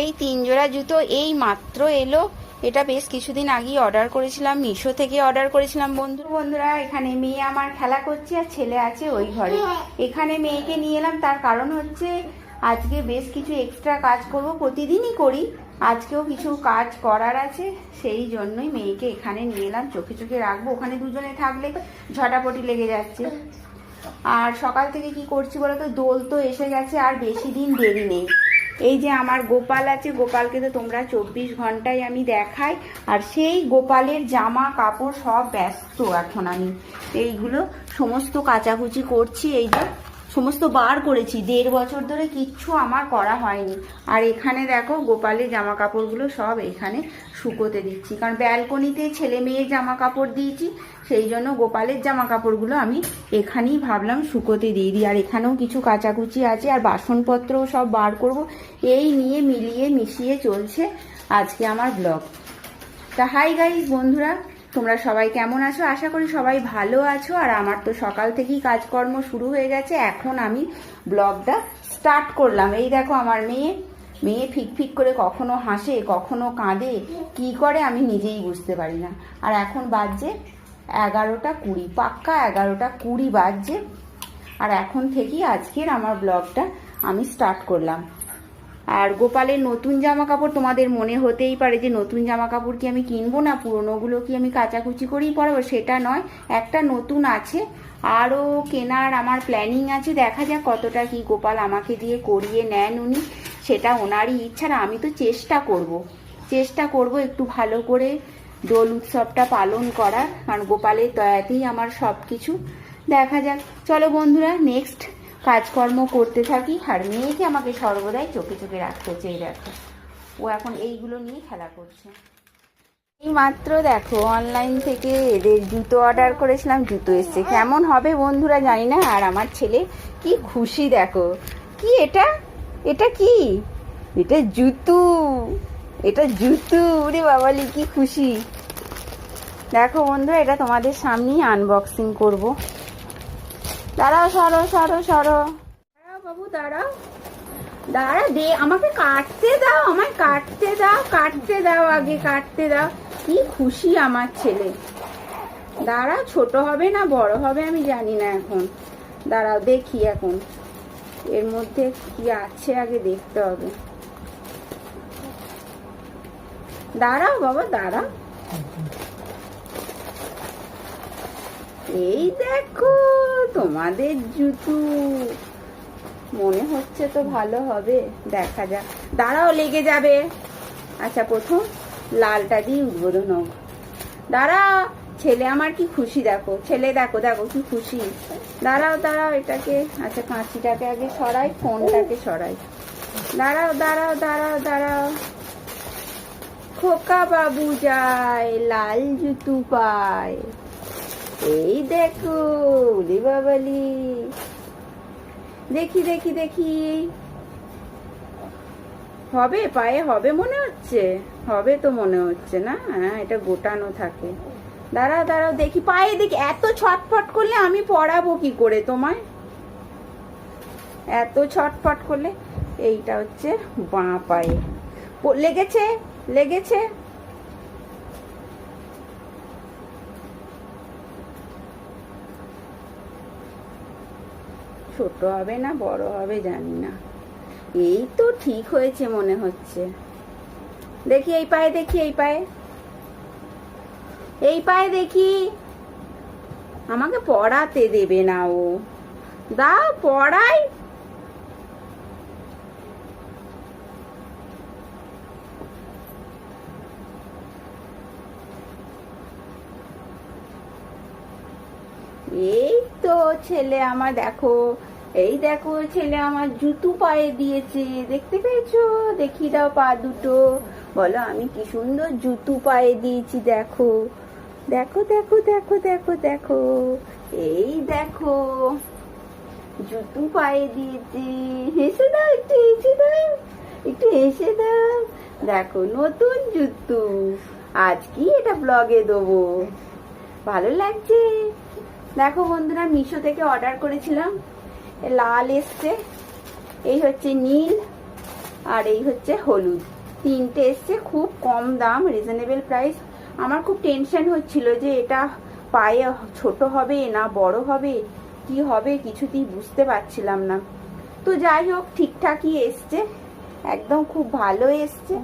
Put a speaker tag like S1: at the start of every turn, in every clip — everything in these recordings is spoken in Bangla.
S1: এই তিন জোড়া জুতো এই মাত্র এলো। এটা বেশ কিছুদিন আগেই অর্ডার করেছিলাম, মিশো থেকে অর্ডার করেছিলাম বন্ধু। বন্ধুরা, এখানে মেয়ে আমার খেলা করছে আর ছেলে আছে ওই ঘরে। এখানে মেয়েকে নিয়ে এলাম, তার কারণ হচ্ছে আজকে বেশ কিছু এক্সট্রা কাজ করব, প্রতিদিনই করি। আজকেও কিছু কাজ করার আছে, সেই জন্যই মেয়েকে এখানে নিয়ে এলাম, চোখে চোখে রাখব। ওখানে দুজনে থাকলে ঝটাপটি লেগে যাচ্ছে। আর সকাল থেকে কি করছি বলো তো দোল তো এসে গেছে, আর বেশি দিন দেরি নেই। এই যে আমার গোপাল আছে, গোপালকে তো তোমরা চব্বিশ ঘন্টায় আমি দেখাই, আর সেই গোপালের জামা, কাপড় সব ব্যস্ত এখন আমি। এইগুলো সমস্ত কাচাকুচি করছি, এই যে সমস্ত বার করেছি, দেড় বছর ধরে কিচ্ছু আমার করা হয়নি। আর এখানে দেখো, গোপালের জামা কাপড়গুলো সব এখানে শুকোতে দিচ্ছি। কারণ ব্যালকনিতে ছেলে মেয়ের জামা কাপড় দিয়েছি, সেই জন্য গোপালের জামা কাপড়গুলো আমি এখানেই ভাবলাম শুকোতে দিয়ে দিই। আর এখানেও কিছু কাচাকুচি আছে, আর বাসনপত্রও সব বার করব। এই নিয়ে মিলিয়ে মিশিয়ে চলছে আজকে আমার ব্লগ। তা হাই গাইস বন্ধুরা। তোমরা সবাই কেমন আছো? আশা করি সবাই ভালো আছো। আর আমার তো সকাল থেকেই কাজকর্ম শুরু হয়ে গেছে। এখন আমি ব্লগটা স্টার্ট করলাম। এই দেখো আমার মেয়ে। মেয়ে ফিক ফিক করে কখনো হাসে, কখনো কাঁদে। কি করে আমি নিজেই বুঝতে পারি না। আর এখন বাজছে এগারোটা কুড়ি, পাক্কা এগারোটা কুড়ি বাজছে। আর এখন থেকেই আজকের আমার ব্লগটা আমি স্টার্ট করলাম। আর গোপালের নতুন জামা কাপড় তোমাদের মনে হতেই পারে যে নতুন জামা কাপড় কি আমি কিনবো না? পুরোনোগুলো কি আমি কাচাকুচি করেই পরাবো? সেটা নয়, একটা নতুন আছে। আরও কেনার আমার প্ল্যানিং আছে। দেখা যাক কতটা কি গোপাল আমাকে দিয়ে করিয়ে নেন উনি। সেটা ওনারই ইচ্ছা। না আমি তো চেষ্টা করব। চেষ্টা করব একটু ভালো করে দোল উৎসবটা পালন করার। কারণ গোপালের দয়াতেই আমার সব কিছু দেখা যাক। চলো বন্ধুরা নেক্সট কাজকর্ম করতে থাকি আর মেয়েকে আমাকে সর্বদাই চোখে চোখে রাখতে এই দেখো। ও এখন এইগুলো নিয়ে খেলা করছে। এই মাত্র দেখো অনলাইন থেকে এদের জুতো অর্ডার করেছিলাম, জুতো এসছে। কেমন হবে বন্ধুরা জানি না, আর আমার ছেলে কি খুশি দেখো। কি এটা? এটা কি? এটা জুতু। এটা জুতু। রে বাবালি কি খুশি। দেখো বন্ধুরা, এটা তোমাদের সামনেই আনবক্সিং করব। দাঁড়াও, সরো সরো সরো। দাঁড়াও বাবু, দাঁড়াও। দাঁড়া, দে, আমাকে কাটতে দাও, আমায় কাটতে দাও কাটতে দাও, আগে কাটতে দাও। কি খুশি আমার ছেলে। দাঁড়া, ছোট হবে না, বড় হবে, আমি জানি না এখন। দাঁড়াও, দেখি এখন। এর মধ্যে কি আছে, আগে দেখতে হবে। দাঁড়াও বাবা, দাঁড়াও। এই দেখো, তোমাদের জুতো। মনে হচ্ছে তো ভালো হবে, দেখা যাক। দাঁড়াও, লেগে যাবে। আচ্ছা প্রথম লালটা দিয়ে উদ্বোধন হোক। দাঁড়াও ছেলে আমার কি খুশি দেখো। ছেলে দেখো দেখো কি খুশি। দাঁড়াও দাঁড়াও, এটাকে আচ্ছা কাঁচিটাকে আগে সরাই, ফোনটাকে সরাই। দাঁড়াও দাঁড়াও দাঁড়াও দাঁড়াও। খোকা বাবু যায়, লাল জুতু পায়। এই দেখো রে বাবালি দেখি দেখি দেখি। হবে, পায়ে হবে মনে হচ্ছে? হবে তো মনে হচ্ছে না? হ্যাঁ এটা গোটানো থাকে। দাঁড়াও দাঁড়াও, দেখি, পায়ে দেখি, এত ছটফট করলে আমি পড়াবো কি করে তোমায়? এত ছটফট করলে, এইটা হচ্ছে বাঁ পায়ে। লেগেছে লেগেছে। ছোট হবে না, বড় হবে জানি না। এই তো ঠিক হয়েছে মনে হচ্ছে। দেখি এই পায়ে, দেখি এই পায়ে। এই পায়ে দেখি। আমাকে পড়াতে দেবে না ও। দাও, পড়াই। এই তো ছেলে আমার, দেখো। এই দেখো ছেলে আমার জুতো পায়ে দিয়েছে, দেখতে পেয়েছ? দেখি দাও পা দুটো। বলো, আমি কি সুন্দর জুতো পায়ে দিয়েছি, দেখো। দেখো দেখো দেখো দেখো দেখো। এই দেখো, জুতো পায়ে দিয়েছি। হেসে দাও একটু, হেসে দাও, একটু হেসে দাও। দেখো, নতুন জুতো। আজ কি এটা ব্লগে দেবো? ভালো লাগছে? দেখো বন্ধুরা, মিশো থেকে অর্ডার করেছিলাম। লাল এসছে, এই হচ্ছে নীল আর এই হচ্ছে হলুদ। তিনটে এসছে, খুব কম দাম রিজনেবল প্রাইস আমার খুব টেনশন হচ্ছিল যে এটা পায়ে ছোট হবে না বড় হবে, কি হবে কিছুতেই বুঝতে পারছিলাম না। তো যাই হোক, ঠিকঠাকই এসছে, একদম খুব ভালো এসছে।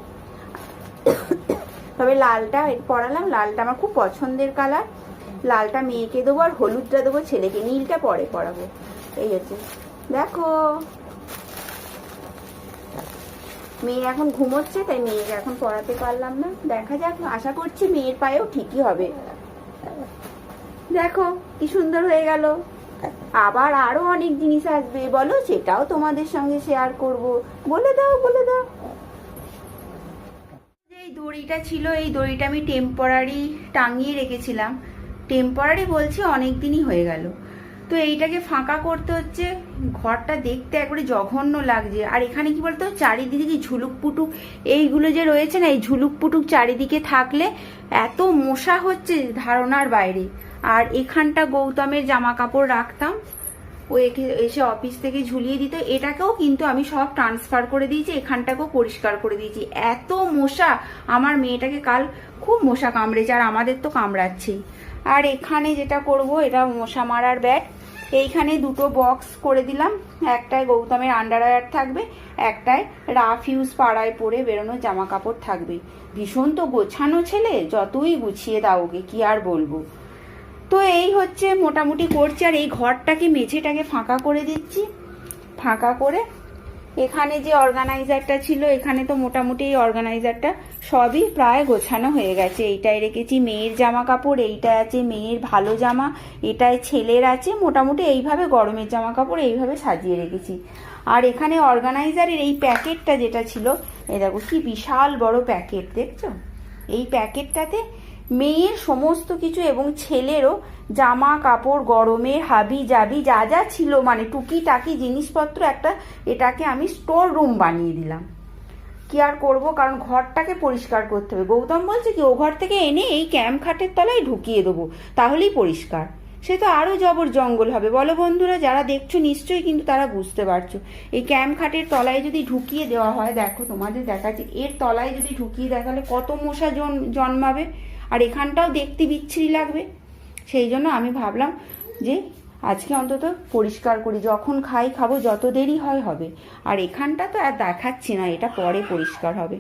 S1: তবে লালটা পরালাম, লালটা আমার খুব পছন্দের কালার লালটা মেয়েকে দেবো আর হলুদটা দেবো, ছেলেকে নীলটা পরে পরাবো। এই হচ্ছে। দেখো। মেয়ে এখন ঘুমোচ্ছে, তাই মেয়েকে এখন পড়াতে পারলাম না। দেখা যাক, আশা করছি মেয়ের পায়েও ঠিকই হবে। দেখো, কি সুন্দর হয়ে গেল। আবার আরও অনেক জিনিস আসবে, বলো, সেটাও তোমাদের সঙ্গে শেয়ার করব। বলে দাও বলে দাও। এই দড়িটা ছিল, এই দড়িটা আমি টেম্পোরারি টাঙিয়ে রেখেছিলাম। টেম্পোরারি বলছি অনেক দিনই হয়ে গেল। তো এইটাকে ফাঁকা করতে হচ্ছে, ঘরটা দেখতে একবারে জঘন্য লাগছে। আর এখানে কি বলতো, চারিদিকে ঝুলুক পুটুক, এইগুলো যে রয়েছে না, এই ঝুলুক পুটুক চারিদিকে থাকলে এত মশা হচ্ছে ধারণার বাইরে। আর এখানটা গৌতমের জামা কাপড় রাখতাম, ও একে- এসে অফিস থেকে ঝুলিয়ে দিত। এটাকেও কিন্তু আমি সব ট্রান্সফার করে দিয়েছি, এখানটাকেও পরিষ্কার করে দিয়েছি। এত মশা, আমার মেয়েটাকে কাল খুব মশা কামড়েছে, আর আমাদের তো কামড়াচ্ছেই। আর এখানে যেটা করব, এটা মশা মারার ব্যাট এইখানে দুটো বক্স করে দিলাম। একটায় গৌতমের আন্ডারওয়্যার থাকবে, একটায় রাফ ইউজ পাড়ায় পরে বেরোনো জামা কাপড় থাকবে। ভীষণ তো গোছানো ছেলে, যতই গুছিয়ে দাও ওকে, কি আর বলব? তো এই হচ্ছে মোটামুটি করছি, আর এই ঘরটাকে, মেঝেটাকে ফাঁকা করে দিচ্ছি। ফাঁকা করে এখানে যে অর্গানাইজারটা ছিল, এখানে তো মোটামুটি এই অর্গানাইজারটা সবই প্রায় গোছানো হয়ে গেছে। এইটাই রেখেছি, মেয়ের জামা কাপড় এইটা আছে মেয়ের ভালো জামা এটায় ছেলের আছে, মোটামুটি এইভাবে গরমের জামা কাপড় এইভাবে সাজিয়ে রেখেছি। আর এখানে অর্গানাইজারের এই প্যাকেটটা যেটা ছিল এই দেখো কি বিশাল বড় প্যাকেট, দেখছ? এই প্যাকেটটাতে মেয়ের সমস্ত কিছু এবং ছেলেরও জামা কাপড় গরমের হাবি জাবি, যা যা ছিল মানে টুকি টাকি জিনিসপত্র একটা এটাকে আমি স্টোর রুম বানিয়ে দিলাম। কি আর করব? কারণ ঘরটাকে পরিষ্কার করতে হবে। গৌতম বলছে কি, ও ঘর থেকে এনে এই ক্যাম্প খাটের তলায় ঢুকিয়ে দেবো, তাহলেই পরিষ্কার। সে তো আরও জবর জঙ্গল হবে। বলো বন্ধুরা, যারা দেখছ নিশ্চয়ই কিন্তু তারা বুঝতে পারছ। এই ক্যাম্প খাটের তলায় যদি ঢুকিয়ে দেওয়া হয়, দেখো তোমাদের দেখাচ্ছি, এর তলায় যদি ঢুকিয়ে দেখালে কত মশা জন- জন্মাবে? আর এখানটাও দেখতে বিচ্ছিরি লাগবে। সেই জন্য আমি ভাবলাম যে আজকে অন্তত পরিষ্কার করি, যখন খাই খাব, যত দেরি হয় হবে। আর এখানটা তো আর দেখাচ্ছি না, এটা পরে পরিষ্কার হবে।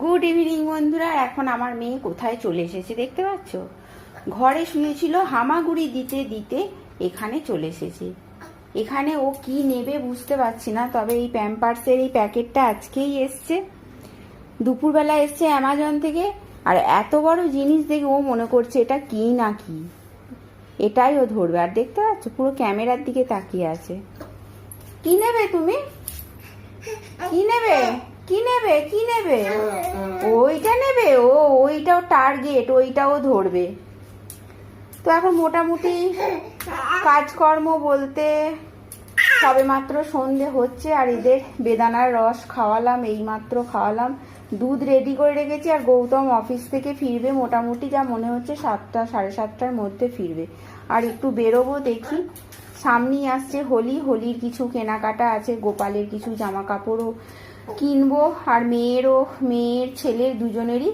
S1: গুড ইভিনিং বন্ধুরা এখন আমার মেয়ে কোথায় চলে এসেছে দেখতে পাচ্ছ? ঘরে শুয়েছিল, হামাগুড়ি দিতে দিতে এখানে চলে এসেছে। এখানে ও কি নেবে বুঝতে পারছি না, তবে এই প্যাম্পার্সের এই প্যাকেটটা আজকেই এসছে। দুপুরবেলা এসছে অ্যামাজন থেকে, আর এত বড় জিনিস দেখে ও মনে করছে এটা কি না কি। এটাই ও ধরবে। আর দেখতে পাচ্ছ, পুরো ক্যামেরার দিকে তাকিয়ে আছে। কি নেবে তুমি? কি নেবে? কি নেবে? কি নেবে? ওইটা নেবে? ও, ওইটাও টার্গেট ওইটাও ধরবে। তো এখন মোটামুটি কাজকর্ম বলতে সবে মাত্র সন্ধে হচ্ছে, আর এদের বেদানার রস খাওয়ালাম এই মাত্র খাওয়ালাম। দুধ রেডি করে রেখেছি আর গৌতম অফিস থেকে ফিরবে। মোটামুটি যা মনে হচ্ছে সাতটা, সাড়ে সাতটার মধ্যে ফিরবে। আর একটু বেরোবো দেখি। সামনেই আসছে হোলি। হোলির কিছু কেনাকাটা আছে, গোপালের কিছু জামা কাপড়ও কিনবো আর মেয়েরও, মেয়ের ছেলের দুজনেরই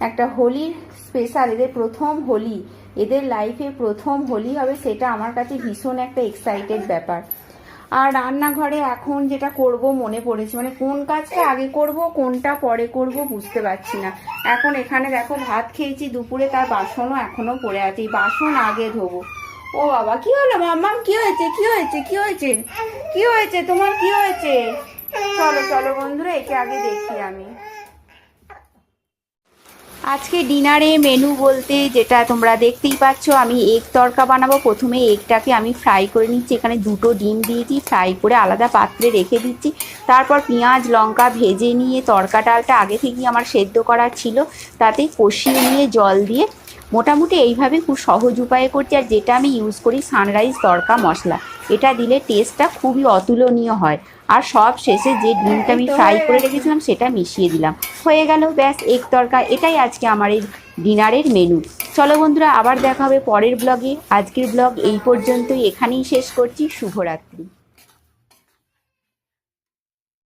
S1: একটা হোলির স্পেশাল এদের প্রথম হোলি। এদের লাইফে প্রথম হোলি হবে, সেটা আমার কাছে ভীষণ একটা এক্সাইটেড ব্যাপার। আর রান্নাঘরে এখন যেটা করব মনে পড়েছে মানে কোন কাজটা আগে করব, কোনটা পরে করব বুঝতে পারছি না। এখন এখানে দেখো ভাত খেয়েছি, দুপুরে তার বাসনও এখনও পড়ে আছে বাসন আগে ধোবো। ও বাবা, কি হলো মাম্মাম কি হয়েছে কি হয়েছে কি হয়েছে? কি হয়েছে, তোমার কি হয়েছে? চলো চলো বন্ধুরা, একে আগে দেখি আমি। আজকে ডিনারে মেনু বলতে যেটা তোমরা দেখতেই পাচ্ছ, আমি এগ তরকা বানাবো। প্রথমে এগটাকে আমি ফ্রাই করে নিচ্ছি। এখানে দুটো ডিম দিয়েছি, ফ্রাই করে আলাদা পাত্রে রেখে দিচ্ছি। তারপর পেঁয়াজ, লঙ্কা ভেজে নিয়ে তরকা ডালটা আগে থেকেই আমার সেদ্ধ করা ছিল। তাতে কষিয়ে নিয়ে জল দিয়ে মোটামুটি এইভাবে খুব সহজ উপায়ে করছি আর যেটা আমি ইউজ করি সানরাইজ তড়কা মশলা। এটা দিলে টেস্টটা খুবই অতুলনীয় হয়। আর সব শেষে যে ডিমটা আমি ফ্রাই করে রেখেছিলাম সেটা মিশিয়ে দিলাম। হয়ে গেল ব্যাস এক তড়কা। এটাই আজকে আমার এই ডিনারের মেনু চলো বন্ধুরা আবার দেখা হবে পরের ব্লগে আজকের ব্লগ এই পর্যন্তই। এখানেই শেষ করছি। শুভরাত্রি।